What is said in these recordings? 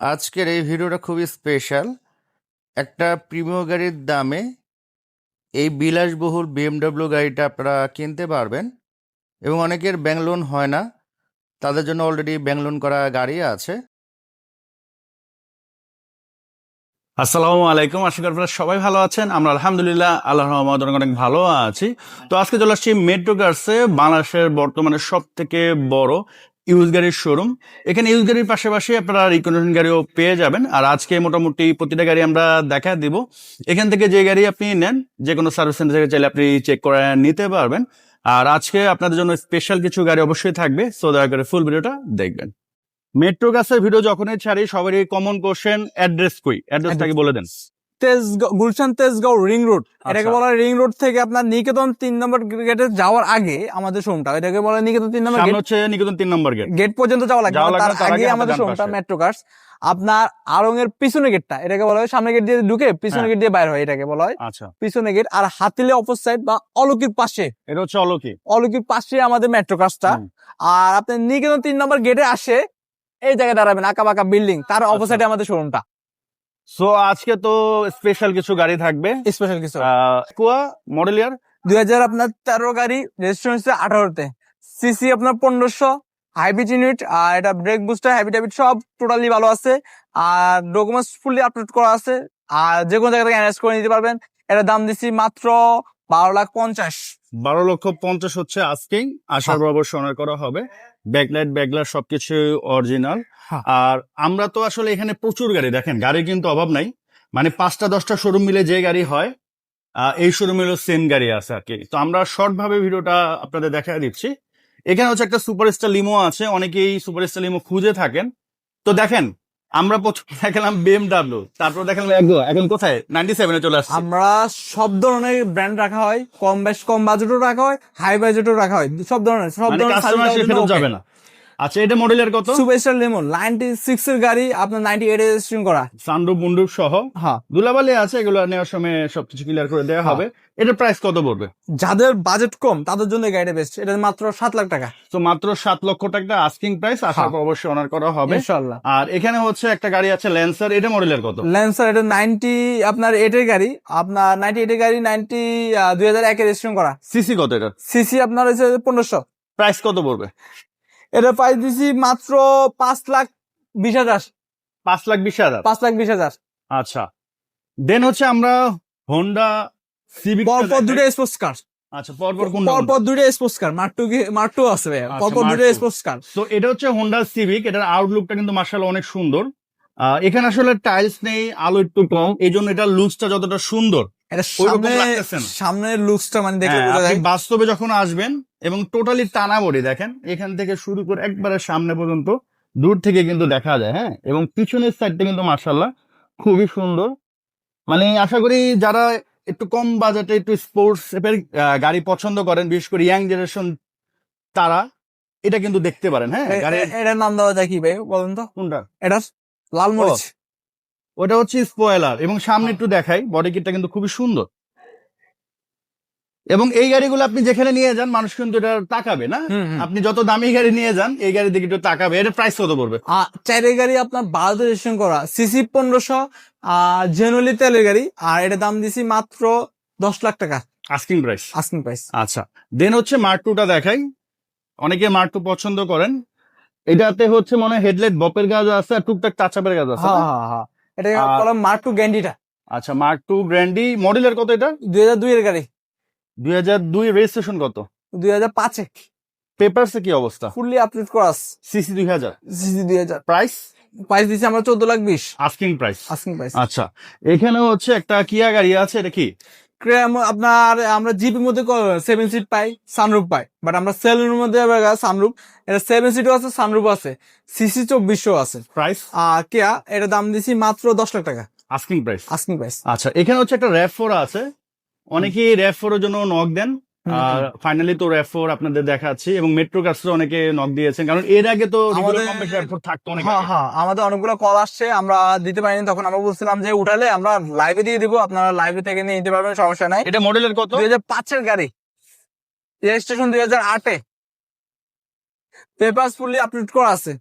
আজকের এই ভিডিওটা খুবই স্পেশাল একটা প্রিমিয় গাড়ির দামে এই বিলাসবহুল বিএমডব্লিউ গাড়িটা আপনারা কিনতে পারবেন এবং অনেকের ব্যাংক লোন হয় না, তাদের জন্য অলরেডি ব্যাংক লোন করা গাড়ি আছে। আসসালামু আলাইকুম, আশা করি আপনারা সবাই ভালো আছেন। আমরা আলহামদুলিল্লাহ, আল্লাহর রহমত অনেক ভালো আছি। তো আজকে চলে আসছি মেট্রো কার্সে বাংলাদেশের বর্তমানে সব থেকে বড় ইউজ গাড়ির শোরুম এখানে ইউজ গাড়ির পাশাপাশি আপনারা রিকন্ডিশন গাড়িও পেয়ে যাবেন। আর আজকে মোটামুটি প্রতিটা গাড়ি আমরা দেখা দিব। এখান থেকে যে গাড়ি আপনি নেন যে কোনো সার্ভিস সেন্টার থেকে চাইলে আপনি চেক করে নিতে পারবেন। আর আজকে আপনাদের জন্য স্পেশাল কিছু গাড়ি অবশ্যই থাকবে সো দয়া করে ফুল ভিডিওটা দেখবেন। মেট্রো গাছের ভিডিও যখনই ছাড়ি সবারই কমন কোশ্চেন অ্যাড্রেস কই? অ্যাড্রেসটাকে বলে দেন। Tejgaon Gulshan Tejgaon ring road. এটাকে আচ্ছা। বলা রিং রোড থেকে আপনার নিকেতন তিন নম্বর গেটে যাওয়ার আগে আমাদের শোরুমটা। এটাকে বলা নিকেতন তিন নম্বর গেট হচ্ছে নিকেতন তিন নম্বর গেট। গেট পর্যন্ত যাওয়া লাগবে। তার আগে আমাদের শোরুমটা মেট্রো কার্স আপনার আড়ং এর পিছনে গেটটা এটাকে বলা হয় সামনে গেট দিয়ে ঢুকে পিছনে হ্যাঁ। গেট দিয়ে বাইর হয় এটাকে বলা হয় আচ্ছা। পিছনে গেট। আর হাতিলে অপর সাইড বা অলৌকিক পাশে এটা হচ্ছে অলৌকিক। অলৌকিক পাশে আমাদের মেট্রো কার্সটা আর আপনি নিকেতন তিন নম্বর গেটে আসে এই জায়গায় দাঁড়াবেন আঁকা বাঁকা বিল্ডিং তার আচ্ছা। অপোসাইডে আমাদের শোরুমটা। সো আজকে তো স্পেশাল কিছু গাড়ি থাকবে। স্পেশাল কিছু। কুয়া মডেল ইয়ার দুই হাজার আপনার তেরো গাড়ি রেজিস্ট্রেশন হচ্ছে আঠারোতে। সিসি আপনার পনেরোশো হাইব্রিড ইউনিট আর এটা ব্রেক বুস্টার হাইব্রিড হাইব্রিড সব টোটালি ভালো আছে। আর ডকুমেন্টস ফুলি আপলোড করা আছে। আর যে কোনো জায়গা থেকে অ্যারেস্ট করে নিতে পারবেন। এটা দাম দিচ্ছি মাত্র বারো লাখ পঞ্চাশ। বারো লক্ষ পঞ্চাশ হচ্ছে আজকেই আশার হ্যাঁ। বরাবর সোনার করা হবে। ব্যাকলাইট ব্যাগলার সবকিছু অরিজিনাল হ্যাঁ। আর আমরা তো আসলে এখানে প্রচুর গাড়ি দেখেন গাড়ির কিন্তু অভাব নাই। মানে পাঁচটা দশটা শোরুম মিলে যে গাড়ি হয় আহ, এই শোরুমে সেম গাড়ি আছে আর কি। তো আমরা শর্ট ভাবে ভিডিওটা আপনাদের দেখা দিচ্ছি। এখানে হচ্ছে একটা সুপারস্টার লিমো আছে অনেকেই সুপারস্টার লিমো খুঁজে থাকেন। তো দেখেন আমরা প্রথম দেখালাম বিএমডাব্লিউ তারপর দেখালাম এখন কোথায়? নাইনটি সেভেনে চলে আসছে। আমরা সব ধরনের ব্র্যান্ড রাখা হয় কম বেশ কম বাজেটও রাখা হয় হাই বাজেটও রাখা হয় সব ধরনের সব মানে ধরনের যাবে না। আচ্ছা এটা মডেলের কত? সুপারস্টার লেমন নাইনটি সিক্স এর গাড়ি আপনার নাইনটি এইট রেজিস্ট্রেশন করা। সানরুফ মুন্ডুপ সহ? হ্যাঁ। দুলাবালি আছে এগুলো নেওয়ার সময় সবকিছু ক্লিয়ার করে দেওয়া হবে। এটার প্রাইস কত পড়বে? যাদের বাজেট কম তাদের জন্য গাড়িটা বেস্ট এটা মাত্র সাত লাখ টাকা। তো মাত্র সাত লক্ষ টাকা আস্কিং প্রাইস আশা হ্যাঁ। করি অবশ্যই অনার করা হবে। ইনশাল্লাহ আর এখানে হচ্ছে একটা গাড়ি আছে ল্যান্সার এটা মডেলের কত? ল্যান্সার এটা নাইনটি আপনার এইটের গাড়ি। আপনার নাইনটি এইটের গাড়ি নাইনটি দুই হাজার একে রেজিস্ট্রেশন করা। সিসি কত এটার সিসি আপনার হচ্ছে পনেরোশো। প্রাইস কত পড়বে? এটা প্রাইস দিছি মাত্র পাঁচ লাখ বিশ হাজার। পাঁচ লাখ বিশ হাজার? পাঁচ লাখ বিশ হাজার। আচ্ছা। দেন হচ্ছে আমরা হোন্ডা সিভিক পরপর দুটো স্পোর্টস কার আচ্ছা পরপর কোন পরপর দুটো স্পোর্টস কার মার্টু মার্টু আছে আচ্ছা, পরপর দুটো স্পোর্টস কার তো এটা হচ্ছে হোন্ডা সিভিক এটার আউটলুকটা কিন্তু মার্শাল অনেক সুন্দর। এখানে আসলে টাইলস নেই আলো একটু কম। এই জন্য এটা লুকসটা যতটা সুন্দর। সামনের লুকসটা মানে দেখে হ্যাঁ, বাস্তবে যখন আসবেন এবং টোটালি টানা বডি দেখেন। এখান থেকে শুরু করে একবারে সামনে পর্যন্ত দূর থেকে কিন্তু দেখা যায় হ্যাঁ? এবং পিছনের সাইডটা কিন্তু মার্শাল্লাহ খুবই সুন্দর। মানে আশা করি যারা একটু কম বাজেটে একটু স্পোর্টস গাড়ি পছন্দ করেন বিশেষ করে ইয়াং জেনারেশন তারা এটা কিন্তু দেখতে পারেন হ্যাঁ? এটার নাম দেওয়া যায় কি ভাই বলুন তো? কোনটা? এটা লাল মরিচ। ওটা হচ্ছে স্পয়লার এবং সামনে একটু দেখাই বডি কিটটা কিন্তু খুবই সুন্দর। এবং এই গাড়িগুলো আপনি যেখানে নিয়ে যান মানুষ কিন্তু এটা তাকাবে না। আপনি যত দামি গাড়ি নিয়ে যান এই গাড়ি দিকে একটু তাকাবে এটা প্রাইস কত পড়বে? চারের গাড়ি আপনার বারোতে রেজিস্ট্রেশন করা সিসি পনেরোশো জেনুয়ালি তেলের গাড়ি আর এটা দাম দিছি মাত্র দশ লাখ টাকা। আস্কিং প্রাইস আস্কিং প্রাইস আচ্ছা দেন হচ্ছে মার্ক টুটা দেখাই। অনেকে মার্ক টু পছন্দ করেন। এটাতে হচ্ছে মনে হয় হেডলাইট বপের গাছ আছে আর টুকটাক টাচাপের গাছ আছে হ্যাঁ হ্যাঁ হ্যাঁ এটা মার্ক টু। গ্যান্ডিটা আচ্ছা মার্ক টু গ্র্যান্ডি মডেলের কত এটা? দুই হাজার দুই এর গাড়ি। দুই হাজার দুই রেজিস্ট্রেশন কত? দুই হাজার পাঁচে। পেপারসে কি অবস্থা? ফুললি আপডেট করা সিসি দুই হাজার। সিসি দুই হাজার। প্রাইস প্রাইস দিচ্ছি আমরা চোদ্দ লাখ বিশ। আস্কিং প্রাইস আস্কিং প্রাইস আচ্ছা এখানে হচ্ছে একটা কিয়া গাড়ি আছে এটা কি? আপনার আমরা জিপের মধ্যে সেভেন সিট পাই সানরুফ পাই বাট আমরা সেলুনের মধ্যে সানরুফ এটা সেভেন সিটও আছে সানরুফ আছে সিসি চব্বিশশো আছে। প্রাইস আর কেয়া এটা দাম দিছি মাত্র দশ লাখ টাকা। আস্কিং প্রাইস আস্কিং প্রাইস আচ্ছা এখানে হচ্ছে একটা র্যাপ ফোর আছে অনেকেই র্যাপ ফোর এর জন্য নক দেন। আর ফাইনালি তো র্যাপ ফোর আপনাদের দেখাচ্ছি এবং মেট্রো কার্সে অনেকে নক দিয়েছেন। কারণ এর আগে তো আমাদের- থাকতো অনেক হ্যাঁ হ্যাঁ আমাদের অনেকগুলো কল আসছে আমরা দিতে পারিনি তখন আমরা বলছিলাম যে উঠালে আমরা লাইভে দিয়ে দিব আপনারা লাইভে থেকে নিয়ে নিতে পারবেন সমস্যা নাই। এটা মডেলের কত? দুই হাজার পাঁচের গাড়ি। রেজিস্ট্রেশন দুই হাজার আটে। পেপার ফুললি আপলোড করা আছে।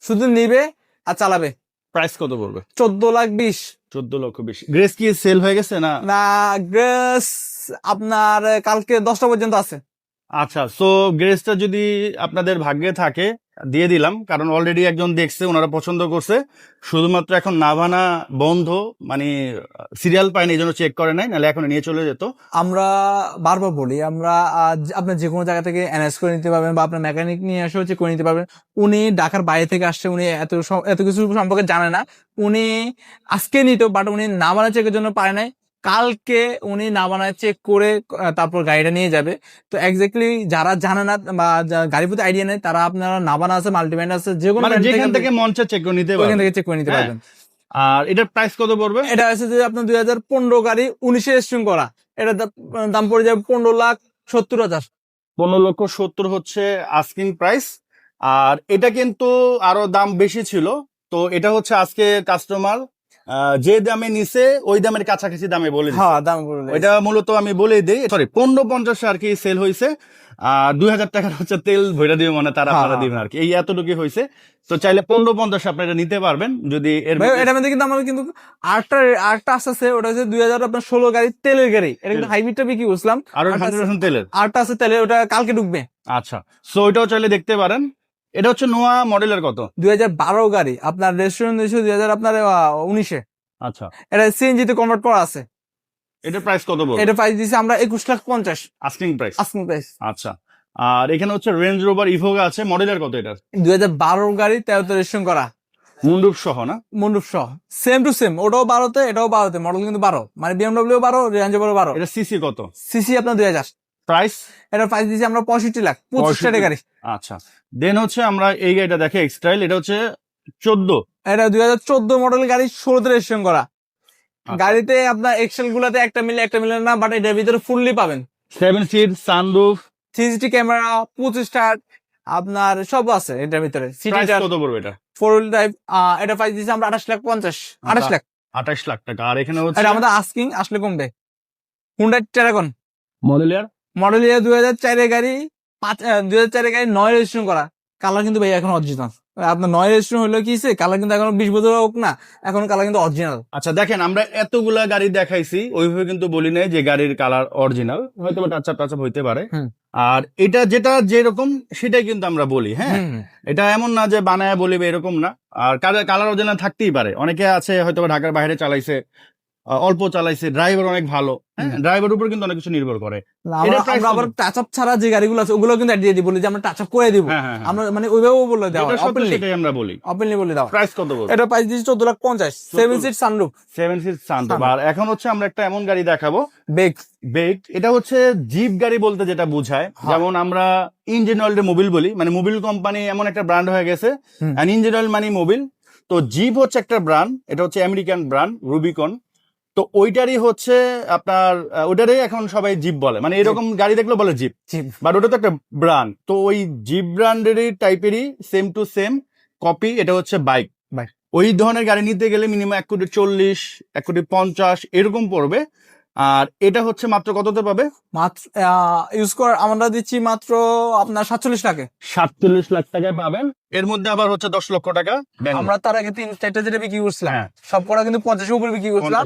শুধু নিবে আর চালাবে। প্রাইস কত পড়বে? চোদ্দ লাখ বিশ। চোদ্দ লক্ষ বেশি। গ্রেস কি সেল হয়ে গেছে না? না গ্রেস আপনার কালকে দশটা পর্যন্ত আছে। আচ্ছা সো গ্রেসটা যদি আপনাদের ভাগ্যে থাকে, দিয়ে দিলাম। কারণ অলরেডি একজন দেখছে, ওনারা পছন্দ করছে। শুধুমাত্র এখন নাভানা বন্ধ মানে সিরিয়াল পায়নি, এই জন্য চেক করে নাই, নাহলে এখন নিয়ে চলে যেত। আমরা বারবার বলি, আমরা আপনার যে কোনো জায়গা থেকে এনএস করে নিতে পারবেন বা আপনার মেকানিক নিয়ে এসে হচ্ছে করে নিতে পারবেন, উনি ঢাকার বাইরে থেকে আসছে, উনি এত এত কিছু সম্পর্কে জানে না। উনি আজকে নিত বাট উনি নামানা চেকের জন্য পায় নাই। কালকে উনি নামানা চেক করে তারপর গাড়িটা নিয়ে যাবে। তো এক্স্যাক্টলি যারা জানে না বা গাড়ির প্রতি আইডিয়া নেই তারা আপনারা নাবানা আছে মাল্টিব্যান্ড আছে যে কোনো মানে যেখান থেকে মঞ্চে চেক করে নিতে পারবেন। থেকে চেক করে নিতে হ্যাঁ। পারবেন। আর এটার প্রাইস কত পড়বে? এটা আছে যে আপনার দুই হাজার পনেরো গাড়ি উনিশে রেজিস্ট্রেশন করা। এটা দাম পড়ে যাবে পনেরো লাখ সত্তর হাজার। পনেরো লক্ষ সত্তর হচ্ছে আস্কিং প্রাইস আর এটা কিন্তু আরও দাম বেশি ছিল। তো এটা হচ্ছে আজকে কাস্টমার যে দামে নিছে ওই দামের কাছাকাছি দামে বলে। হ্যাঁ দাম এটা মূলত আমি বলে দিই সরি পনেরো পঞ্চাশ আর কি সেল হয়েছে আর দুই হাজার টাকার হচ্ছে তেল ভৈরা দিবে মানে তারা হ্যাঁ, আপনারা হ্যাঁ। দিবেন আর কি। এই এতটুকু হয়েছে তো চাইলে পনেরো পঞ্চাশ আপনারা নিতে পারবেন যদি এর এটার মধ্যে কিন্তু আমাদের কিন্তু আটটা আটটা আসতেছে ওটা হচ্ছে দুই হাজার আপনার ষোলো গাড়ি তেলের গাড়ি। এটা কিন্তু। হাইব্রিডটা বিক্রি করছিলাম। আরও হান্ড্রেড তেলের। আটটা আছে তেলের ওটা কালকে ঢুকবে। আচ্ছা সো ওইটাও চাইলে দেখতে পারেন। এটা হচ্ছে নোয়া মডেলের কত? দুই হাজার বারো গাড়ি। আপনার রেস্টুরেন্ট দিয়েছে দুই হাজার আপনার উনিশে। আচ্ছা। এটা সিএনজি তে কনভার্ট করা আছে। এটার প্রাইস কত বলব এটা প্রাইস দিয়েছে আমরা একুশ লাখ পঞ্চাশ। আস্কিং প্রাইস আস্কিং প্রাইস আচ্ছা। আর এখানে হচ্ছে রেঞ্জ রোভার ইভোগা আছে। মডেলের কত এটা? দুই হাজার বারো গাড়ি তেরোতে রেজিস্ট্রেশন করা। মুন্ডুপ সহ না? মন্ডপ সহ। সেম টু সেম ওটাও বারোতে এটাও বারোতে। মডেল কিন্তু বারো। মানে বিএমডব্লিউ বারো রেঞ্জ বারো বারো। এটা সিসি কত? সিসি আপনার দুই হাজার। প্রাইস? এটা প্রাইস দিয়েছি আমরা পঁয়ষট্টি লাখ পঁচিশ 65 টাকা গাড়ি। আচ্ছা। দেন হচ্ছে আমরা এই গাড়িটা দেখে এক্সট্রাইল এটা হচ্ছে চোদ্দ। এটা দুই হাজার চোদ্দ মডেল গাড়ি ষোলোতে রেজিস্ট্রেশন করা। আচ্ছা। গাড়িতে আপনার এক্সেল গুলাতে একটা মিলে একটা মিলে না বাট এটার ভিতরে ফুললি পাবেন। Seven seat sunroof three camera push start আপনার সব আছে এটার ভিতরে। সিটি প্রাইস কত পড়বে এটা? ফোর হুইল ড্রাইভ এটা প্রাইস দিয়েছি আমরা আঠাশ লাখ পঞ্চাশ আঠাশ লাখ। আঠাশ লাখ টাকা। আর এখানে হচ্ছে আমাদের আস্কিং আসলে কমবে। Hyundai Terracan model year model year দুই হাজার চারের গাড়ি পাঁচ দুই হাজার চারের গাড়ি নয় রেজিস্ট্রেশন করা। কালার কিন্তু ভাই এখন অরিজিনাল আপনার নয় রেজিস্ট্রেশন হলো কি কালার কিন্তু এখন বিশ বছর হোক না এখন কালার কিন্তু অরিজিনাল আচ্ছা দেখেন আমরা এতগুলা গাড়ি দেখাইছি ওইভাবে কিন্তু বলি নাই যে গাড়ির কালার অরিজিনাল হয়তো টাচ আপ টাচ আপ হইতে পারে। আর এটা যেটা যেরকম সেটাই কিন্তু আমরা বলি হ্যাঁ? এটা এমন না যে বানায় বলিবে এরকম না। আর কালার অরিজিনাল থাকতেই পারে। অনেকে আছে হয়তো ঢাকার বাইরে চালাইছে অল্প চালাইছে ড্রাইভার অনেক ভালো হ্যাঁ? ড্রাইভার উপর কিন্তু অনেক কিছু নির্ভর করে। আমরা আবার টাচ আপ ছাড়া যে গাড়িগুলো আছে ওগুলো কিন্তু দিয়ে দিই বলি যে আমরা টাচ আপ করে দিব। হ্যাঁ হ্যাঁ হ্যাঁ। আমরা মানে ওইভাবেও বলে দেওয়া ওপেনলি সেটাই আমরা বলি। ওপেনলি বলে দেওয়া প্রাইস কত বলব এটা প্রাইস দিয়েছি চোদ্দ লাখ পঞ্চাশ seven seat sunroof seven seat sunroof আর এখন হচ্ছে আমরা একটা এমন গাড়ি দেখাবো। বেগ বেগ এটা হচ্ছে জিপ গাড়ি বলতে যেটা বোঝায়। হ্যাঁ। যেমন আমরা ইঞ্জিন অয়েল মোবিল বলি। মানে মোবিল কোম্পানি এমন একটা ব্র্যান্ড হয়ে গেছে। ইঞ্জিন অয়েল মানে মোবিল তো জিপ হচ্ছে একটা ব্র্যান্ড এটা হচ্ছে আমেরিকান ব্র্যান্ড রুবিকন তো ওইটারই হচ্ছে আপনার ওইটারই এখন সবাই জিপ বলে। মানে এরকম গাড়ি দেখলে বলে জিপ। জিপ। বাট ওটা তো একটা ব্র্যান্ড। তো ওই জিপ ব্র্যান্ডেরই টাইপেরই সেম টু সেম কপি এটা হচ্ছে বাইক। ওই ধরনের গাড়ি নিতে গেলে মিনিমাম এক কোটি চল্লিশ এক কোটি পঞ্চাশ এরকম পড়বে। আর এটা হচ্ছে মাত্র কততে পাবে? মাত্র ইউজ কর আমরা দিচ্ছি মাত্র আপনার সাতচল্লিশ লাখে। সাতচল্লিশ লাখ টাকায় পাবেন। এর মধ্যে আবার হচ্ছে দশ লক্ষ টাকা আমরা তার আগে তিন চারটা যেটা বিক্রি করছিলাম হ্যাঁ। সব কটা কিন্তু পঞ্চাশের উপরে বিক্রি করছিলাম।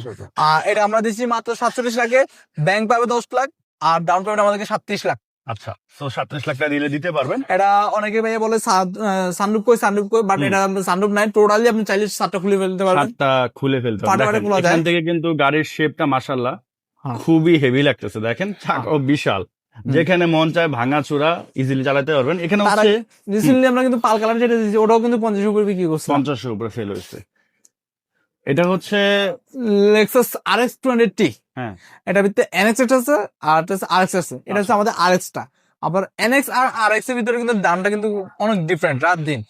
আর এটা আমরা দিচ্ছি মাত্র সাতচল্লিশ লাখে ব্যাংক পাবে দশ লাখ আর ডাউন পেমেন্ট আমাদেরকে সাতত্রিশ লাখ। আচ্ছা তো সাতত্রিশ লাখ টাকা দিলে দিতে পারবেন। এটা অনেকে ভাইয়া বলে সানরুপ কই সানরুপ কই বাট এটা সানরুপ নাই টোটালি আপনি চাইলে সাতটা খুলে ফেলতে পারবেন। হাতটা খুলে ফেলতে খোলা এখান থেকে কিন্তু গাড়ির শেপটা মাসাল্লাহ হ্যাঁ। খুবই হেভি লাগতেছে দেখেন? চাকাও বিশাল। যেখানে মন চায় ভাঙা চূড়া ইজিলি চালাতে পারবেন। এখানে হচ্ছে রিসেন্টলি আমরা কিন্তু পাল কালার যেটা দিচ্ছি ওটাও কিন্তু পঞ্চাশের উপরে বিক্রি করছিলাম। পঞ্চাশের উপরে ফেল হয়েছে। এটা হচ্ছে Lexus R X two hundred T হ্যাঁ। এটা ভিতরে এনএক্স আছে আর আর এক্স আছে। এটা হচ্ছে আমাদের আর টা। আবার এনএক্স আর আর এক্সের ভিতরে কিন্তু দামটা কিন্তু অনেক ডিফারেন্ট রাত দিন।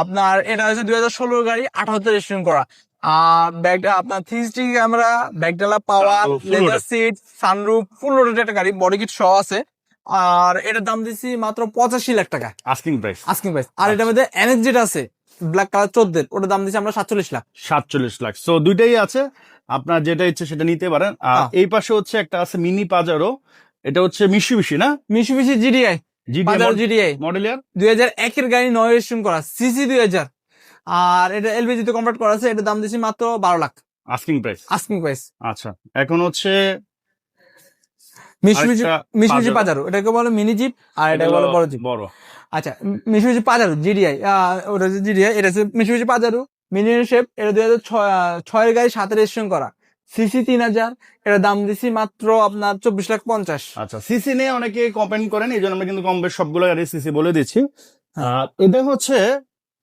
আপনার এটা হচ্ছে দুই হাজার ষোলোর গাড়ি আঠারোতে রেজিস্ট্রেশন করা। আর ব্যাগটা আপনার থ্রি স্টি camera ব্যাগডালা power leather seat sunroof full loaded একটা গাড়ি বডি কিট সহ আছে। আর এটার দাম দিচ্ছি মাত্র পঁচাশি লাখ টাকা। আস্কিং প্রাইস আস্কিং প্রাইস আর এটার মধ্যে এনএক্স যেটা আছে ব্ল্যাক কালার চোদ্দের ওটার দাম দিচ্ছি আমরা সাতচল্লিশ লাখ। সাতচল্লিশ লাখ। সো দুইটাই আছে। আপনার যেটা ইচ্ছে সেটা নিতে পারেন। আর হ্যাঁ। এই পাশে হচ্ছে একটা আছে মিনি পাজারো এটা হচ্ছে মিশু মিশি না মিশু মিশি জিডিআই জিডিআই মডেল ইয়ার? দুই হাজার একের গাড়ি নয় রেজিস্ট্রেশন করা। সিসি দুই হাজার। আর এটা এলপিজি তে কনভার্ট করা আছে এটার দাম দিছি মাত্র বারো lakh. Asking price asking price আচ্ছা এখন হচ্ছে মিশুবিশি আরেকটা পাজারো এটাকে বলে মিনি জিপ আর এটা এটাকে বলে বড় জিপ বড়। আচ্ছা মিশুবিশি পাজারো জিডিআই ওটা জিডিআই এটা হচ্ছে মিশুবিশি পাজারো মিনি শেপ এটা দুই হাজার ছয়ের গাড়ি সাথে রেজিস্ট্রেশন করা। সিসি তিন হাজার এটার দাম দিচ্ছি মাত্র আপনার চব্বিশ লাখ পঞ্চাশ। আচ্ছা সিসি নিয়ে অনেকে কমেন্ট করেন এই জন্য আমরা কিন্তু কম বেশ সবগুলো গাড়ি সিসি বলে দিচ্ছি। এটা হচ্ছে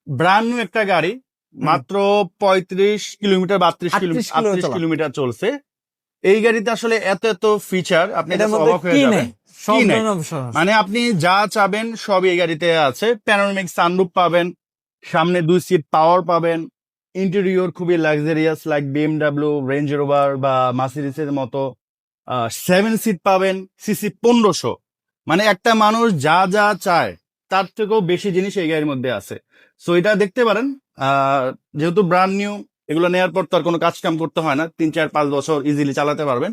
ব্র্যান্ড নিউ একটা গাড়ি মাত্র পঁয়ত্রিশ কিলোমিটার বাত্রিশ কিলোমিটার কিলো কিলোমিটার চলছে। এই গাড়িতে আসলে এত এত ফিচার আপনি অবাক হয়ে যাবেন। মানে আপনি যা চাবেন সব এই গাড়িতে আছে। প্যানোরামিক সানরুফ পাবেন সামনে দুই সিট পাওয়ার পাবেন। ইন্টেরিয়র খুবই luxurious like BMW Range Rover বা মার্সিডিসের মতো সেভেন সিট পাবেন সিসি পনেরোশো। মানে একটা মানুষ যা যা চায় তার থেকেও বেশি জিনিস এই গাড়ির মধ্যে আছে। সো এটা দেখতে পারেন যেহেতু ব্র্যান্ড নিউ এগুলো নেওয়ার পর তো আর কোনো কাজকাম করতে হয় না, তিন, চার, পাঁচ বছর ইজিলি চালাতে পারবেন।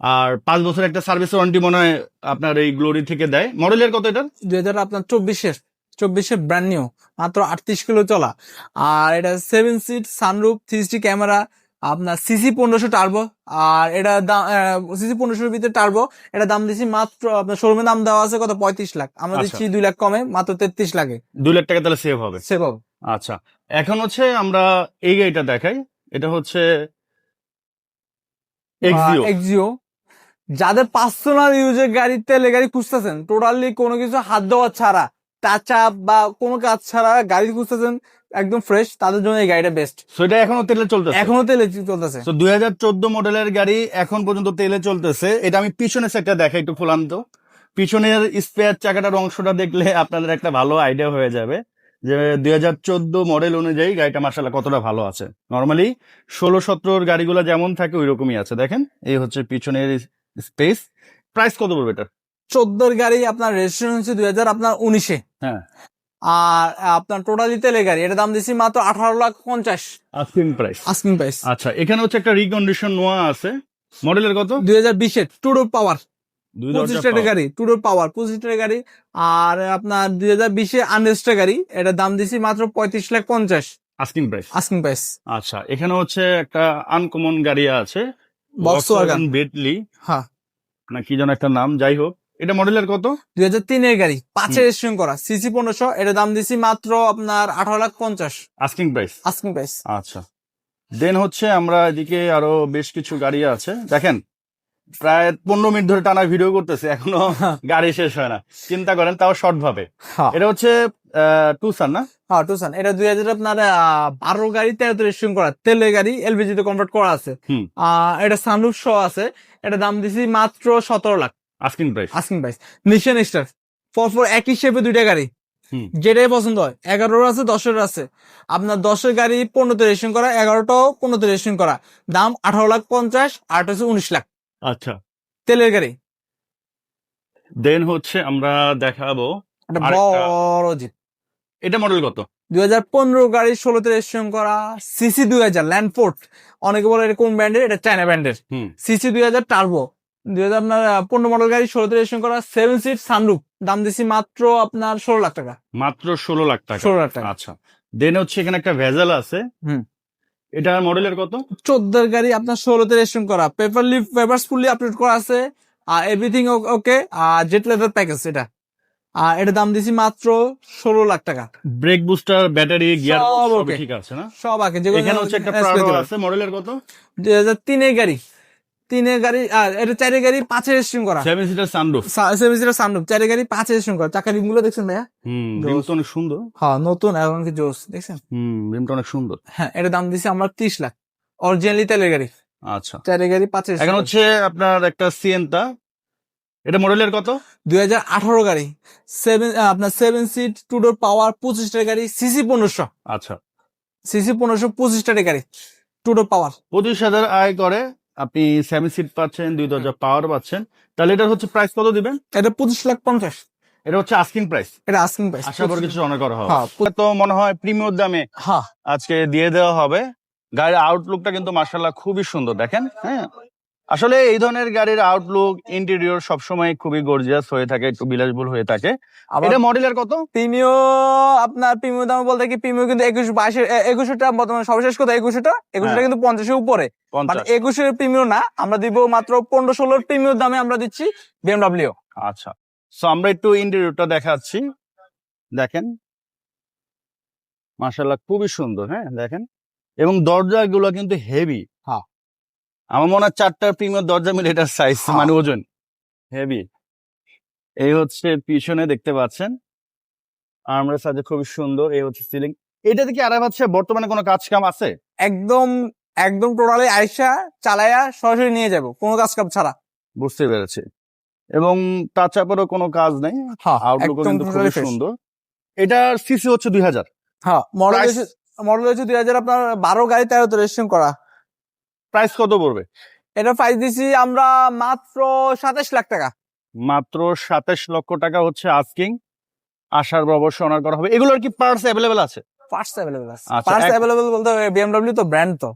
আর পাঁচ বছর একটা সার্ভিস ওয়ারেন্টি মনে হয় আপনার এই গ্লোরি থেকে দেয়। মডেলের কত এটা দুই হাজার আপনার চব্বিশের চব্বিশের ব্র্যান্ড নিউ মাত্র আটত্রিশ কিলো চলা। আর এটা seven seat sunroof three camera আপনার সিসি পনেরোশো টার্বো আর এটা দাম সিসি পনেরোশোর ভিতরে টার্বো এটা দাম দিচ্ছি মাত্র আপনার শোরুমে দাম দেওয়া আছে কত? পঁয়ত্রিশ লাখ। আমরা আচ্ছা। দিচ্ছি দুই লাখ কমে মাত্র তেত্রিশ লাখে। দুই লাখ টাকা তাহলে সেভ হবে? সেভ হবে। আচ্ছা। এখন হচ্ছে আমরা এই গাড়িটা দেখাই। এটা হচ্ছে এক্সিও এক্সিও যাদের পার্সোনাল ইউজের গাড়ি তেলে গাড়ি খুঁজতেছেন টোটালি কোনো কিছু হাত দেওয়া ছাড়া টাচ আপ বা কোনো কাজ ছাড়া গাড়ি খুঁজতেছেন একদম ফ্রেশ তাদের জন্য এই গাড়িটা বেস্ট সো এটা এখনও তেলে চলতেছে? এখনও তেলে চলতেছে। তো দুই হাজার চোদ্দ মডেলের গাড়ি এখন পর্যন্ত তেলে চলতেছে। এটা আমি পিছনে সাইডটা দেখাই একটু খোলাম তো পিছনের স্পেয়ার চাকাটার অংশটা দেখলে আপনাদের একটা ভালো আইডিয়া হয়ে যাবে যে দুই হাজার চোদ্দ মডেল অনুযায়ী গাড়িটা মার্শাল্লাহ কতটা ভালো আছে। নর্মালি ষোলো সতেরোর গাড়িগুলো যেমন থাকে ওই রকমই আছে। দেখেন এই হচ্ছে পিছনের স্পেস প্রাইস কত পড়বে এটা চোদ্দোর গাড়ি আপনার রেজিস্ট্রেশন হচ্ছে দুই হাজার আপনার উনিশে। হ্যাঁ। আর আপনার টোটালি তেলে গাড়ি। এটা দাম দিছি মাত্র আঠারো লাখ পঞ্চাশ। আস্কিং প্রাইস আস্কিং প্রাইস আচ্ছা এখানে হচ্ছে একটা রিকন্ডিশন নোয়া আছে। মডেলের কত? দুই হাজার বিশের টুডোর পাওয়ার দুই পঁচিশ টাকার। গাড়ি টুডোর পাওয়ার পঁচিশ টাকার গাড়ি। আর আপনার দুই হাজার বিশে আনরেজিস্টার গাড়ি এটা দাম দিচ্ছি মাত্র পঁয়ত্রিশ লাখ পঞ্চাশ। আস্কিং প্রাইস আস্কিং প্রাইস আচ্ছা এখানে হচ্ছে একটা আনকমন গাড়ি আছে। Volkswagen। বেটলি হ্যাঁ। না কি যেন একটা নাম যাই হোক। এটা মডেলের কত? দুই হাজার তিনের গাড়ি পাঁচে রেজিস্ট্রেশন করা সিসি পনেরোশো এটা দাম দিচ্ছি মাত্র আপনার আঠারো লাখ পঞ্চাশ। আস্কিং প্রাইস আস্কিং প্রাইস আচ্ছা। দেন হচ্ছে আমরা এদিকে আরও বেশ কিছু গাড়ি আছে। দেখেন প্রায় পনেরো মিনিট ধরে টানা ভিডিও করতেছে এখনও গাড়ি শেষ হয় না। চিন্তা করেন তাও শর্ট ভাবে। হ্যাঁ। এটা হচ্ছে টুসান না? হ্যাঁ টুসান এটা দুই হাজার আপনার বারো গাড়ি তেরোতে রেজিস্ট্রেশন করা। তেলের গাড়ি এলপিজি তে কনভার্ট করা আছে। এটা সানরুফ শো আছে। এটা দাম দিছি মাত্র সতেরো lakh. Asking price asking price Nissan star for একই শেপে দুইটা গাড়ি। যেটাই পছন্দ হয়। এগারোর আছে দশের আছে। আপনার দশের গাড়ি পনেরোতে রেজিস্ট্রেশন করা এগারোটাও পনেরোতে রেজিস্ট্রেশন করা। দাম আঠারো লাখ পঞ্চাশ আর হচ্ছে উনিশ লাখ। আচ্ছা। তেলের গাড়ি। দেন হচ্ছে আমরা দেখাবো বড় জিপ। এটা মডেল কত? দুই হাজার পনেরো গাড়ি ষোলোতে রেজিস্ট্রেশন করা সিসি দুই হাজার ল্যান্ডফোর্ট অনেকে বলে এটা কোন ব্র্যান্ডের এটা চায়না ব্র্যান্ডের সিসি দুই হাজার টার্বো দুই হাজার আপনার পনেরো মডেল গাড়ি ষোলোতে রেজিস্ট্রেশন করা সেভেন সিট সানরুফ দাম দিছি মাত্র আপনার ষোলো লাখ টাকা। মাত্র ষোলো লাখ টাকা। ষোলো লাখ টাকা। আচ্ছা। দেন হচ্ছে এখানে একটা ভেজাল আছে। হুম। এটা মডেলের কত? চোদ্দের গাড়ি আপনার ষোলোতে রেজিস্ট্রেশন করা। Paper live paper fully upload করা আছে। আর এভরিথিং ওকে আর জেট লেদার প্যাকেজ এটা। আর এটা দাম দিছি মাত্র ষোলো লাখ টাকা। ব্রেক বুস্টার ব্যাটারি গিয়ার সব ঠিক আছে না? সব আগে যেগুলো এখানে হচ্ছে একটা স্পেস প্রাডো দেওয়া। আছে। মডেলের কত? দুই হাজার তিনের গাড়ি। তিনের গাড়ি আর এটা চারের গাড়ি পাঁচে রেজিস্ট্রেশন করা। Seven seater sunroof seven seater sunroof চারের গাড়ি পাঁচে রেজিস্ট্রেশন করা। চাকা রিমগুলো দেখছেন ভাইয়া? রিমটা অনেক সুন্দর। হ্যাঁ নতুন এবং কি জোস দেখছেন? হুম রিমটা অনেক সুন্দর। হ্যাঁ এটা দাম দিছি আমরা ত্রিশ লাখ। অরিজিনালি তেলের গাড়ি। আচ্ছা। চারের গাড়ি পাঁচে এখন হচ্ছে আপনার একটা সিএনটা এটা মডেলের কত? দুই হাজার আঠারো গাড়ি। সেভেন আপনার seven seat two door power পঁচিশটার গাড়ি সিসি পনেরোশো। আচ্ছা। সিসি পনেরোশো পঁচিশটার গাড়ি টু ডোর পাওয়ার পঁচিশ হাজার আয় করে আপনি সেভেন সিট পাচ্ছেন দুই দরজা পাওয়ার পাচ্ছেন। তাহলে এটা হচ্ছে প্রাইস কত দিবেন? এটা পঁচিশ লাখ পঞ্চাশ। এটা হচ্ছে আস্কিং প্রাইস এটা আস্কিং প্রাইস আশা করি কিছু অনেক করা হবে। হ্যাঁ তো মনে হয় প্রিমিয়র দামে হ্যাঁ। আজকে দিয়ে দেওয়া হবে। গাড়ির আউটলুকটা কিন্তু মার্শাল্লাহ খুবই সুন্দর দেখেন হ্যাঁ? আসলে এই ধরনের গাড়ির আউটলুক ইন্টেরিয়র সবসময় খুবই গর্জিয়াস হয়ে থাকে একটু বিলাসবহুল হয়ে থাকে। এটা মডেলের কত? প্রিমিও আপনার প্রিমিও দাম বলতে কি প্রিমিও কিন্তু একুশ বাইশে একুশটা বর্তমানে সর্বশেষ কথা একুশটা একুশটা হ্যাঁ। কিন্তু পঞ্চাশের উপরে। মানে একুশের প্রিমিও না আমরা দিব মাত্র পনেরো ষোলোর প্রিমিয়র দামে আমরা দিচ্ছি বিএমডাব্লিউ আচ্ছা। সো আমরা একটু ইন্টেরিয়রটা দেখাচ্ছি। দেখেন। মাশাল্লাহ খুবই সুন্দর হ্যাঁ দেখেন। এবং দরজাগুলো কিন্তু হেভি। আমার মনে হয় চারটার প্রিমিয়ার দরজা মিলে এটার সাইজ হ্যাঁ। মানে ওজন। হেভি এই হচ্ছে পিছনে দেখতে পাচ্ছেন। আমরা সাজে খুবই সুন্দর এই হচ্ছে সিলিং এটাতে কি আরাম হচ্ছে বর্তমানে কোনো কাজ কাম আছে? একদম একদম টোটালি আয়সা চালায়া সরাসরি নিয়ে যাব কোনো কাজ কাপ ছাড়া। বুঝতে পেরেছি। এবং আপেরও কোনো কাজ নেই। হ্যাঁ আউটলুকও কিন্তু খুবই সুন্দর। এটার সিসি হচ্ছে দুই হাজার। হ্যাঁ মডেল হচ্ছে মডেল হচ্ছে দুই হাজার আপনার বারো গাড়ি তেরোতে রেজিস্ট্রেশন করা। প্রাইস কত পড়বে? এটা প্রাইস দিছি আমরা মাত্র সাতাশ লাখ টাকা। মাত্র সাতাশ লক্ষ টাকা হচ্ছে আস্কিং আশার অবশ্যই অনার করা হবে। এগুলোর কি পার্টস অ্যাভেলেবেল আছে? পার্টস অ্যাভেলেবল আছে। আচ্ছা, পার্টস অ্যাভেলেবেল অ্যাভেলেবল বলতে বিএমডব্লিউ তো ব্র্যান্ড তো।